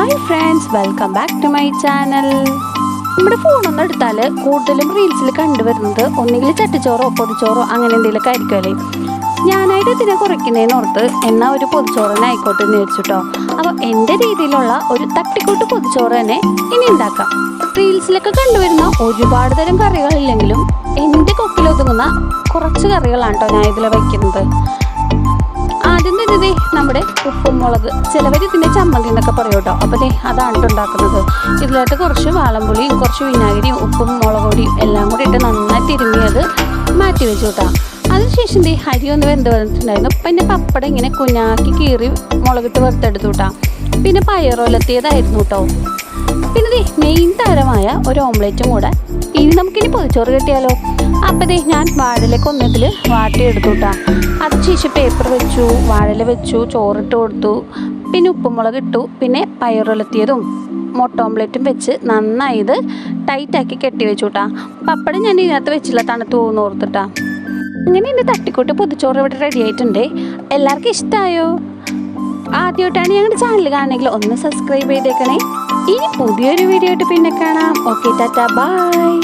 Hi friends welcome back to my channel നമ്മുടെ ഫോണൊന്നും എടുത്താൽ കൂടുതലും റീൽസിൽ കണ്ടുവരുന്നത് ഒന്നുകിൽ ചട്ടിച്ചോറോ പൊതിച്ചോറോ അങ്ങനെ എന്തെങ്കിലുമൊക്കെ ആയിരിക്കുമല്ലേ? ഞാനായിട്ട് ഇതിനെ കുറയ്ക്കുന്നതിന് ഓർത്ത് എന്നാൽ ഒരു പൊതിച്ചോറിനെ ആയിക്കോട്ടെ എന്ന് വെച്ചിട്ടോ അപ്പോൾ എന്റെ രീതിയിലുള്ള ഒരു തട്ടിക്കൂട്ട് പൊതിച്ചോറ് തന്നെ ഇനി ഉണ്ടാക്കാം. റീൽസിലൊക്കെ കണ്ടുവരുന്ന ഒരുപാട് തരം കറികളില്ലെങ്കിലും എന്റെ കൊക്കിലൊതുങ്ങുന്ന കുറച്ച് കറികളാണ് കേട്ടോ ഞാൻ ഇതിൽ വയ്ക്കുന്നത് ആദ്യം നമ്മുടെ ഉപ്പും മുളക് ചിലവർ ഇതിന്റെ ചമ്മന്തി എന്നൊക്കെ പറയും കേട്ടോ. അപ്പോൾ ദേ അതാണ് ഉണ്ടാക്കുന്നത്. ഇതിലായിട്ട് കുറച്ച് വാളംപുളിയും കുറച്ച് വിനാഗിരിയും ഉപ്പും മുളക് പൊടിയും എല്ലാം കൂടി ഇട്ട് നന്നായി തിരുമ്മിയത് മാറ്റി വെച്ചു കേട്ടോ. അതിനുശേഷം ദേ അരി ഒന്ന് വെന്ത് വന്നിട്ടുണ്ടായിരുന്നു. പിന്നെ പപ്പടം ഇങ്ങനെ കുഞ്ഞാക്കി കീറി മുളകിട്ട് വറുത്തെടുത്തു കേട്ടോ. പിന്നെ പയറൊലത്തിയതായിരുന്നു കേട്ടോ. പിന്നെ മെയിൻ താരമായ ഒരു ഓംലേറ്റും കൂടെ. ഇനി നമുക്കിനി പൊതിച്ചോറ് കിട്ടിയാലോ? അപ്പം ഇത് ഞാൻ വാഴയിലേക്ക് വാട്ടി വാട്ടിയെടുത്തു കേട്ടോ അതിനുശേഷം പേപ്പർ വെച്ചു വാഴല വെച്ചു ചോറിട്ട് കൊടുത്തു. പിന്നെ ഉപ്പുമുളക് ഇട്ടു. പിന്നെ പയറുലത്തിയതും മുട്ട ഓംലെറ്റും വെച്ച് നന്നായി ഇത് ടൈറ്റാക്കി കെട്ടി വെച്ചു കേട്ടാ പപ്പടം ഞാൻ ഇതിനകത്ത് വെച്ചില്ല തണുത്ത് പോകുന്നു ഓർത്തിട്ടാ. അങ്ങനെ എന്റെ തട്ടിക്കൂട്ട് പുതുച്ചോറ് ഇവിടെ റെഡി ആയിട്ടുണ്ട്. എല്ലാവർക്കും ഇഷ്ടമായോ ആദ്യമായിട്ടാണ് ഞങ്ങളുടെ ചാനൽ കാണണമെങ്കിൽ ഒന്ന് സബ്സ്ക്രൈബ് ചെയ്തേക്കണേ. ഇനി പുതിയൊരു വീഡിയോ ആയിട്ട് പിന്നെ കാണാം. ഓക്കെ ടാറ്റ. ബൈ